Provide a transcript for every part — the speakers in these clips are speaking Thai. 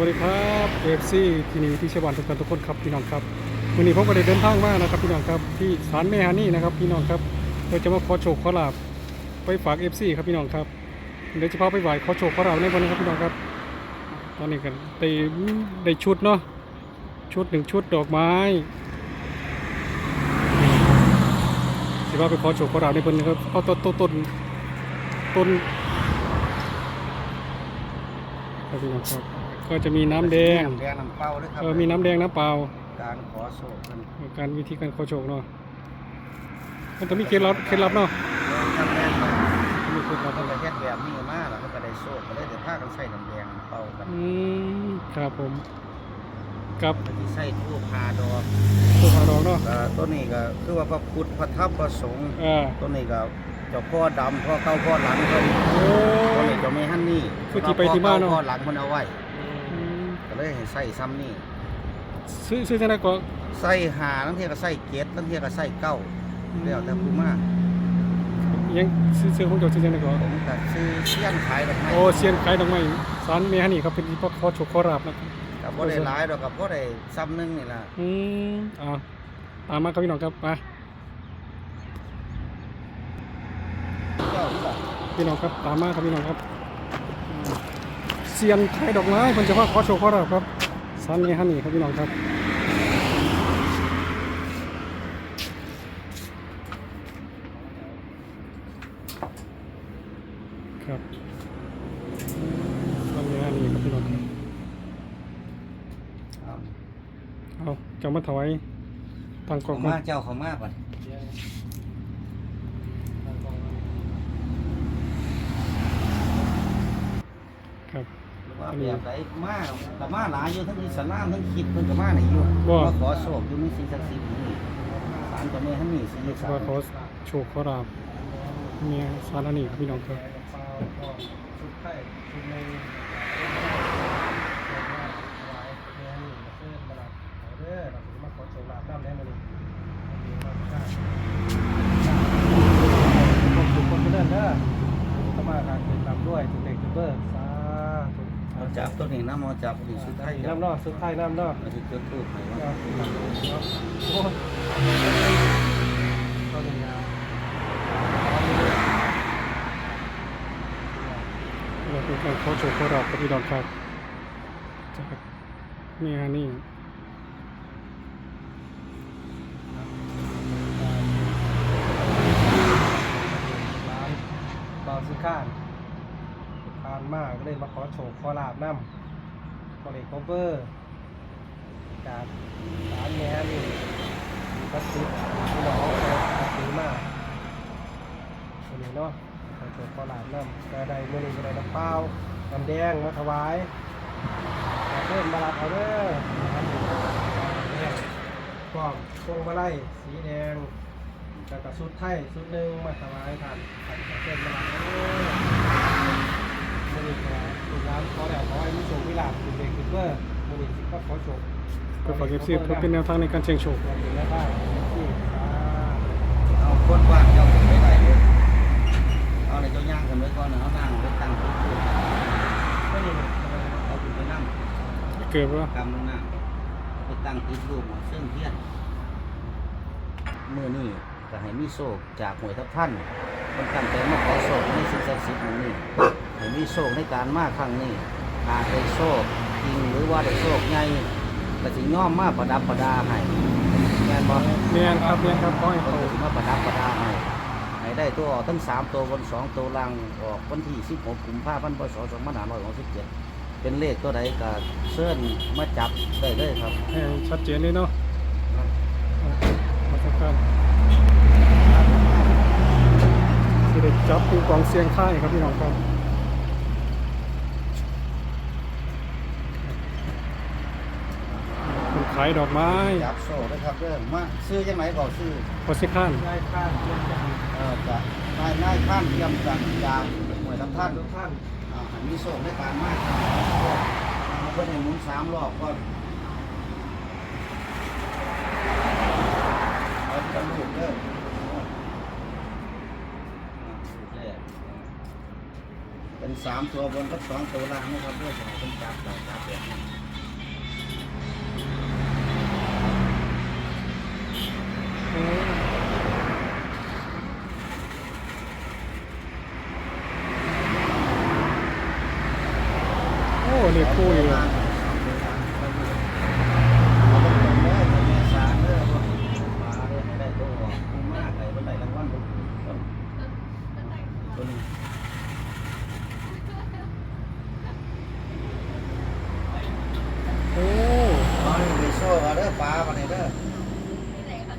วัสดีครับเอฟซีที่นี่ที่ชาวบ้านทุกท่านทุกคนครับพี่น้องครับวันนี้ผมก็ได้เดินทางมานะครับพี่น้องครับที่ศาลแม่ฮันนี่นะครับพี่น้องครับเดี๋ยวจะมาขอโชคขอลาบไปฝากเอฟซีครับพี่น้องครับเดี๋ยวจะพาไปไหว้ขอโชคขอลาบในวันนี้ครับพี่น้องครับ ตอนนี้กันได้ได้ชุดเนาะชุดหนึ่งชุดดอกไม้สิว่าไปขอโชคขอลาบในวันนี้ครับเอาต้นต้นต้นต้นครับพี่น้องครับ ก็จะมีน้ำแดงน้ำแดงน้ำเปล่าด้วยครัเออมีน้ำแดงน้ำเปล่า การขอโศกกันการวิธีการขอโชคเนาะมันต้องมีเคล็ดลับเคล็ดลับเนาะน้ำแดงมีเคล็ดลับเขาก็เฮ็ดแบบนี้มาแล้วเขาก็ได้โศกก็เลยแต่ผ้ากันใส่น้ำแดงน้ำเปล่ากันอืมครับผมกับก็ที่ใส่ทูบพาดอกตัวพาดอกเนาะก็ต้นนี้ก็คือว่าพระพุทธพระธรรมพระสงฆ์อ่าต้นนี้ก็เจ้าพ่อดำพ่อเก้าพ่อหลังเพิ่นโอ้ต้นนี้เจ้าแม่ฮันนี่คือที่ไปที่มาเนาะพ่อหลังมันเอาไว้อืมก็ เลยให้ใส่ซ้ำนี่ซื้อซื้อจังไดก็ใส่หาทั้งเทียก็ใส่เกตทั้งเทียก็ใส่เก้าแล้วแต่ผู้มายังซื้อซื้อของเจ้าซื้อจังไดก็ผมก็ซื้อเสี้ยนขายดอกไม้โอ้เซียนขายดอกไม้ศาลแม่ฮันนี่ครับเป็นที่ขอโชคขอลาบนะครับก็บ่ได้หลายดอกก็บ่ได้ซ้ำหนึงนี่ล่ะอืมอ่าตามมาครับพี่น้องครับมาเจ้าที่ล่ะพี่น้องครับตามมาครับพี่น้องครับอืมเซียนขายดอกไม้เพิ่นจะว่าขอโชคขอลาบครับศาลแม่ฮันนี่ครับพี่น้องครับครับทำงานนี้ครับพี่น้องครับครับเอาจะมาถวายตังกเขาอกมามาเจ้าเขามาก่อน ครับ ว่าแบบไหนมาแต่มาหลายอยู่ทั้งอิสลามทั้งคริดเพิ่นก็มาไหนอยู่บ่ มาขอโชคอยู่ในสิ่งศักดิ์สิทธิ์นี่ศาลเจ้าแม่ท่านนี่สิศาว่าลขอโชคขอราบเมียสารนี่ครับพี่น้องครับ ชุดไข่ชุดในมาขอโชคลาภน้ำแน่มาเลย ขอบคุณคนเดินเด้อเข้ามาการเป็นนำด้วยถึงเด็กถึงเบอร์สาธุ เอา จับตัวนี้น้ำเอาจับตัวนี้ชุดไทยน้ำเนาะสุดท้ายน้ำเนาะมาที่จุดทูบให้เนาะว่าโอ้ยตอนนี้นะเราเป็นการขอโชคขอราบครับพี่น้องครับจากเมียนี่ร้านบาวซิก้านทานมากก็เลยมาขอโชว์ขอลาบน้ำขอเลขคอเวอร์จากร้านแม่นี่ก็ซื้อที่น้องเขาซื้อมากตัวนี้เนาะขอโชว์ขอลาบน้ำก็ได้เมื่อนี้ก็ได้น้ำเปล่าน้ำแดงมาถวายเริ่มมาลาเอาเด้อนะครับแดงกล้องพวงมาลัยสีแดงแล้วก็ชุดไทยชุดหนึ่งมาถวายท่านท่านเริ่มมาลาเอาเด้อ มือนี้ก็ถูกร้านขอแล้วขอให้มีโชคมีลาภถึงเด็กถึงเบอร์มือนี้ก็ขอโชคก็ฝากเอฟซีเพื่อเป็นแนวทางในการเสี่ยงโชคเป็นแม่บ้านที่สาเอาคนว่างเจ้าไม่ได้เลยเอาในเจ้าย่างกันไว้ก่อนนะเอานั่งไปตั้งจุดทูบไม่ได้เอาคุณไปนั่งเกิดว่ากำลงน้ำไปตั้งติดรูปหมอเส้นเทียนเมื่อนี่ก็ให้มีโศกจากหวยทับท่าน มันตั้งใจมาขอโศกในสิ่งศักดิ์สิทธิ์แห่งนี้ให้มีโศกในการมาครั้งนี้อาจได้โศกจริงหรือว่าได้โศกใหญ่ก็สิย่อมมาประดับประดาให้แม่นบ่เมียนครับเมียนครับขอให้ก็เขาสิมาประดับประดาให้ให้ได้ตัวออกทั้งสามตัวบนสองตัวล่างออกวันที่สิบหกกุมภาพันธ์พศสองพันห้าร้อยหกสิบเจ็ดเป็นเลขตัวใดก็เชิญมาจับได้เลยครับให้ชัดเจนเลยเนาะมาสักการ สิได้จับปูกองเสียงค่ายครับพี่น้องครับคนขายดอกไม้จับโซ่ด้วยครับเรื่องมาซื้อยังไงบอกซื้อพอสิข้านได้ข้านเยี่ยมจังเอ่อจะนายนายข้านเตรียมกันจากหน่วยทำท่านทุกท่านอ่าให้มีโซ่ในการมากเอาเพื่อนให้หมุนสามรอบก่อนเอาจะลูกเด้อ สามตัวบนกับสองตัวล่างนะครับด้วยสองคนจับเราจับแบบนี้โอ้เรียกคู่อยู่ โซ่เอาเด้อปลามานี่เด้อ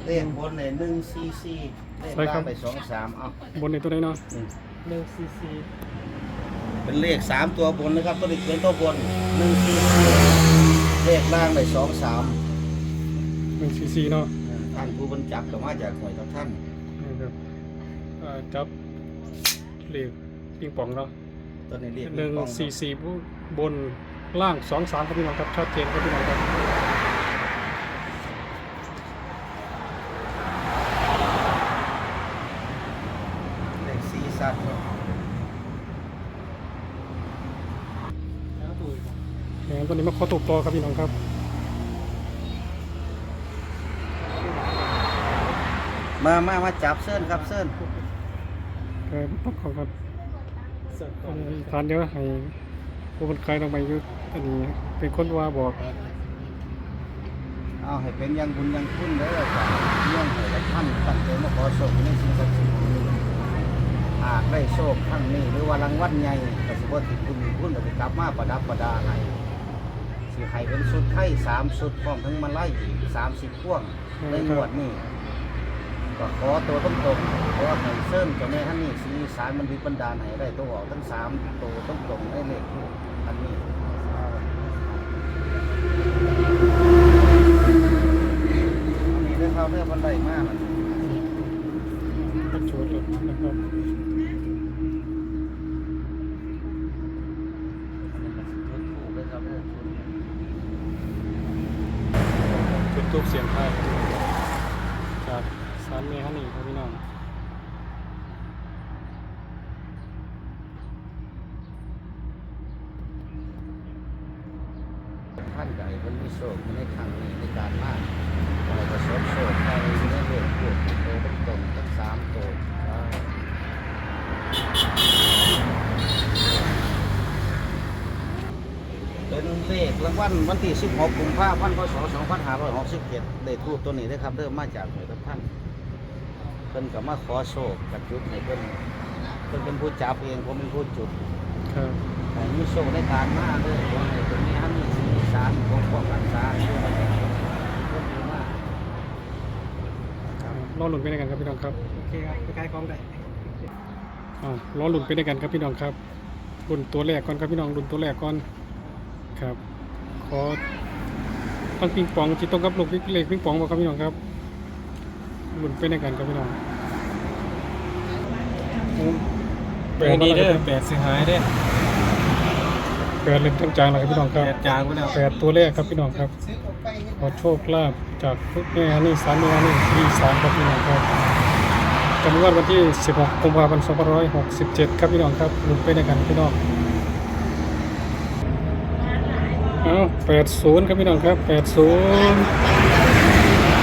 เลขบนเนี่ยหนึ่งสี่สี่เลขล่างไปสองสามเอาบนในตัวไหนเนาะนี่หนึ่งซีซีเป็นเลขสามตัวบนนะครับตัวนี้เป็นตัวบนหนึ่งสี่สี่เลขล่างไปสองสามหนึ่งซีซีเนาะท่านผู้บรรจับก็มาจากหน่วยทัพท่านนี่ครับอ่าจับเลขปิงปองเนาะตัวนี้เรียกหนึ่งปิปอสี่สี่บนล่างสองสามครับพี่น้องครับชัดเจนครับพี่น้องครับ เลขสี่สัตว์ แล้วตัวอีก งั้นตอนนี้มาขอถูกต่อครับพี่น้องครับมามามาจับเส้นครับเส้นเออต้องขอครับเสร็จก่อัอนนนี้ทานเดี๋ยวให้ผู้บรรคายลงไปอยุอันนี้เป็นคนว่าบอกเอาให้เป็นอยังบุญอยังคุณเด้อจ้ะเรื่องให้กับท่านตั้งใจมาขอโชคในสิ่งศักดิ์สิทธิ์นี้หากได้โชคครั้งนี้หรือว่ารางวัลใหญ่ก็สิบ่ติดคุณคุณก็สิกลับมาประดับประดาให้ สิให้เป็นสุดไทยสามสุดพร้อมทั้งมาไล่สามสิบพ่วงในงวดนี้ก็ขอตัวต้องตรงๆขอให้เสริมเจ้าแม่ท่านนี้สีสารมันดีบันดาลให้ได้ตัวออกทั้งสามตัวต้องตรงได้เลขทูกอันนี้อันนี้ได้เข้าเรื่องบันไดมากมันก็โชว์เลยนะครับ ถูกเลยครับเนี่ย จุดทูบเสียงไทยจากซานเมฮันนี่ครับพี่น้องท่านใดคนมีโชคในครั้งนี้ในการมากอะไรก็สมโชคไปในเลขทูกตัวต้องตรงทั้งสามโตวว้าว เป็นเลขรางวัลวันที่ 16กุมภาพันธ์พศ2567ได้ทูบตัวนี้นะครับเริ่มมาจากหน่วยทัพท่านเพิ่นก็มาขอโชคกับจุดให้เพิ่นเพิ่นเป็นผู้จับเองผมเป็นผู้จุดครับให้มีโชคในการมาเลยขอให้ตรงนี้ฮันมีสีสารปกป้องรักษาด้วยกันคนดีมากรอหลุนไปด้วยกันครับพี่น้องครับโอเคครับไปขายของได้อ่ารอหลุนไปด้วยกันครับพี่น้องครับรุ่นตัวแรกก่อนครับพี่น้องรุ่นตัวแรกก่อน ครับขอตั้งปิงปองจิตตรงกับลูกเล็กปิงปองบอกครับพี่น้องครับรุ่นไปด้วยกันครับพี่น้องโอ้แปดดีเด้อแปดเสียหายเด้อแปดเล่นทั้งจางเลยครับพี่น้องครับแปดจางไปแล้วแปดตัวแรกครับพี่น้องครับขอโชคลาภจากพุทธแม่ฮันนี่สารแม่ฮันนี่ที่สารครับพี่น้องครับจำนวนวันที่ 16กุมภาพันธ์2567 ครับพี่น้องครับลุ้นไปด้วยกันพี่น้อง เอา80ครับพี่น้องครับ80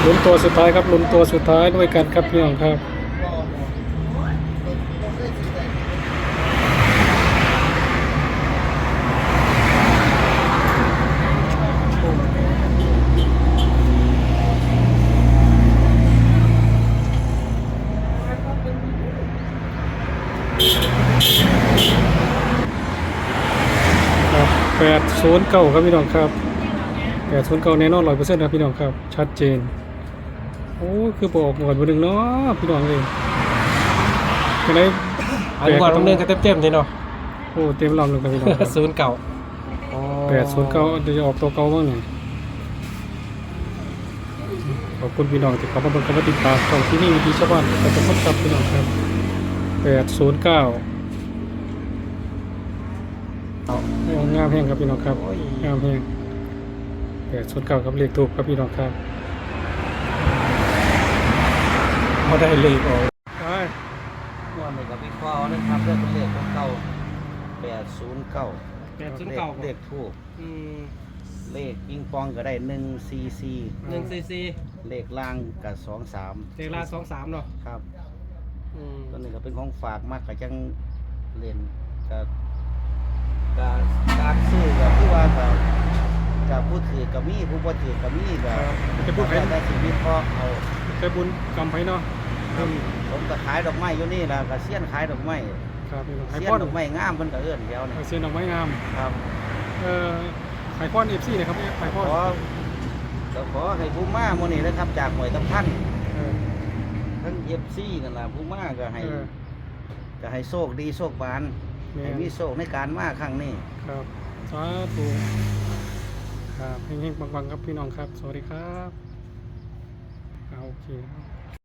ลุ้นตัวสุดท้ายครับลุ้นตัวสุดท้ายด้วยกันครับพี่น้องครับ ครับ809ครับพี่น้องครับ809แน่นอน100%ครับพี่น้องครับ ชัดเจน โอ้คือบอกหมดบ่หนึงเนาะพี่น้องเอ้ยจังได๋อันก่อนตรงนึงก็เต็มๆเลยเนาะโอ้เต็มลำเลยครับพี่น้องครับศูนย์เก่า809จะออกตัวเก่าบ้างนี่ขอบคุณพี่น้องที่เข้ามาเบิ่งกันมาติดตามช่องที่นี่วิธีชาวบ้านก็จะพบกับพี่น้องครับ809เอา งามแห้งครับพี่น้องครับงามแห้ง809ครับเลขถูกครับพี่น้องครับเขาได้เลขออกไปงวดนี้กับพี่ข้อนะครับเรื่องเป็นเลขของเก่าแปดศูนย์เก้าแปดศูนย์เก่าเลขทูบอืมเลขปิงปองก็ได้หนึ่งซีซีหนึ่งซีซีเลขล่างกับสองสามเทลาสองสามเนาะครับอืมตัวนี้ก็เป็นของฝากมากกับจังเล่นกับกับ กการซื้อก็คือว่าก็กับผู้ถือก็มีผู้บ่ถือก็มีก็ครับจะพูดแต่ให้แต่ชีวิตพอเอาใจบุญกำไพเนาะครับผมก็ขายดอกไม้อยู่นี่ล่ะก็เสี้ยนขายดอกไม้ครับพี่น้องไข่เสี้ยพอนดอกไม้งามเพิ่นก็เอิ้นเดียวนี่เสียนดอกไม้งามครับ เอ่อไข่พอนเอฟซีนะครับไข่พขอนอก็ขอให้ผู้มามื้อนี้นะครับ จากหวยทับท่านเออทั้ง FC นั่นล่ะผู้มาก็ให้เออก็ให้โชคดีโชคบานแม่ให้นมีโชคในการมาครั้งนี้ ครับสาธุครับเฮงๆปังๆครับพี่น้องครับ สวัสดีครับโอเคครับ